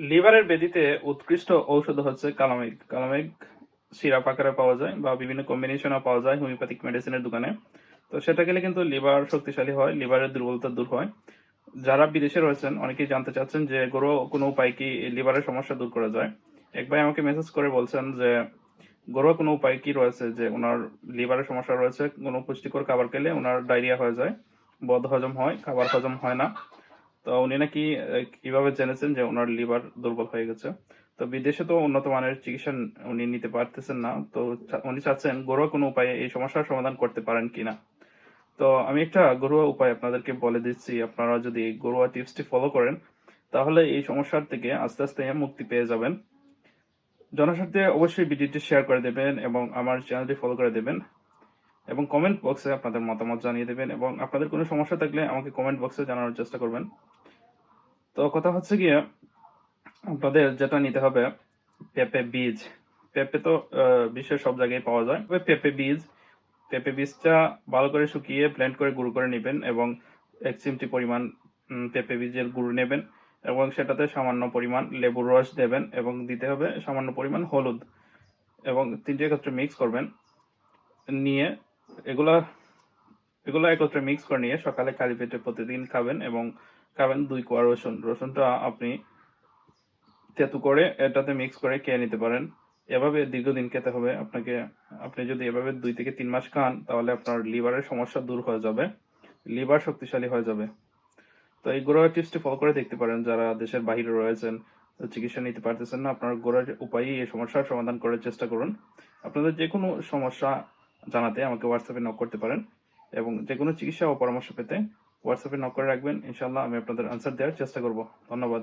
লিভারের বেদিতে উৎকৃষ্ট ঔষধ হচ্ছে কালামেগ। কালামেগ সিরাপ আকারে পাওয়া যায় বা বিভিন্ন কম্বিনেশনও পাওয়া যায় হোমিওপ্যাথিক মেডিসিনের দোকানে। তো সেটা খেলে কিন্তু লিভার শক্তিশালী হয়, লিভারের দুর্বলতা দূর হয়। যারা বিদেশে রয়েছেন, অনেকেই জানতে চাচ্ছেন যে গরু কোনো উপায় কি লিভারের সমস্যা দূর করা যায়? এক ভাই আমাকে মেসেজ করে বলছেন যে গরুর কোনো উপায় কি রয়েছে যে ওনার লিভারের সমস্যা রয়েছে? কোনো পুষ্টিকর খাবার খেলে ওনার ডায়রিয়া হয়ে যায় বদ হজম হয়, খাবার হজম হয় না। তো উনি নাকি কীভাবে জেনেছেন যে ওনার লিভার দুর্বল হয়ে গেছে? তো বিদেশে তো উন্নত মানের চিকিৎসা উনি নিতে পারতেছেন না। তো উনি চাচ্ছেন ঘরোয়া কোনো উপায়ে এই সমস্যার সমাধান করতে পারেন কিনা? তো আমি একটা ঘরোয়া উপায় আপনাদেরকে বলে দিচ্ছি। আপনারা যদি ঘরোয়া টিপসটি ফলো করেন, তাহলে এই সমস্যার থেকে আস্তে আস্তে মুক্তি পেয়ে যাবেন। জনস্বার্থে অবশ্যই ভিডিওটি শেয়ার করে দেবেন এবং আমার চ্যানেলটি ফলো করে দেবেন এবং কমেন্ট বক্সে আপনাদের মতামত জানিয়ে দেবেন এবং আপনাদের কোনো সমস্যা থাকলে আমাকে কমেন্ট বক্সে জানানোর চেষ্টা করবেন। তো কথা হচ্ছে গিয়ে, আপনাদের যেটা নিতে হবে, পেঁপে বীজ। পেঁপে তো বিশ্বের সব জায়গায় পাওয়া যায়। তবে পেঁপে বীজ, পেঁপে বীজটা ভালো করে শুকিয়ে ব্লেন্ড করে গুঁড়ো করে নেবেন এবং এক চিমটি পরিমাণ পেঁপে বীজের গুঁড়ো নেবেন এবং সেটাতে সামান্য পরিমাণ লেবুর রস দেবেন এবং দিতে হবে সামান্য পরিমাণ হলুদ এবং তিনটে একত্রে মিক্স করবেন। নিয়ে এগুলা, এগুলো একত্রে মিক্স করে নিয়ে সকালে খালি পেটে প্রতিদিন খাবেন এবং খাবেন দুই কোয়া রসুন। রসুনটা আপনি তেতু করে এটাতে মিক্স করে খেয়ে নিতে পারেন। এভাবে দীর্ঘদিন খেতে হবে। আপনাকে, আপনি যদি এভাবে দুই থেকে তিন মাস খান, তাহলে আপনার লিভারের সমস্যা দূর হয়ে যাবে। লিভার শক্তিশালী হয়ে যাবে। তো এই গোড়া টিপসটি ফলো করে দেখতে পারেন। যারা দেশের বাইরে রয়েছেন, চিকিৎসা নিতে পারতেছেন না, আপনার গোড়ার উপায়ে এই সমস্যার সমাধান করার চেষ্টা করুন। আপনাদের যে কোনো সমস্যা জানাতে আমাকে হোয়াটসঅ্যাপে নক করতে পারেন এবং যে কোনো চিকিৎসা ও পরামর্শ পেতে হোয়াটসঅ্যাপে নক করে রাখবেন। ইনশাল্লাহ আমি আপনাদের আনসার দেওয়ার চেষ্টা করব। ধন্যবাদ।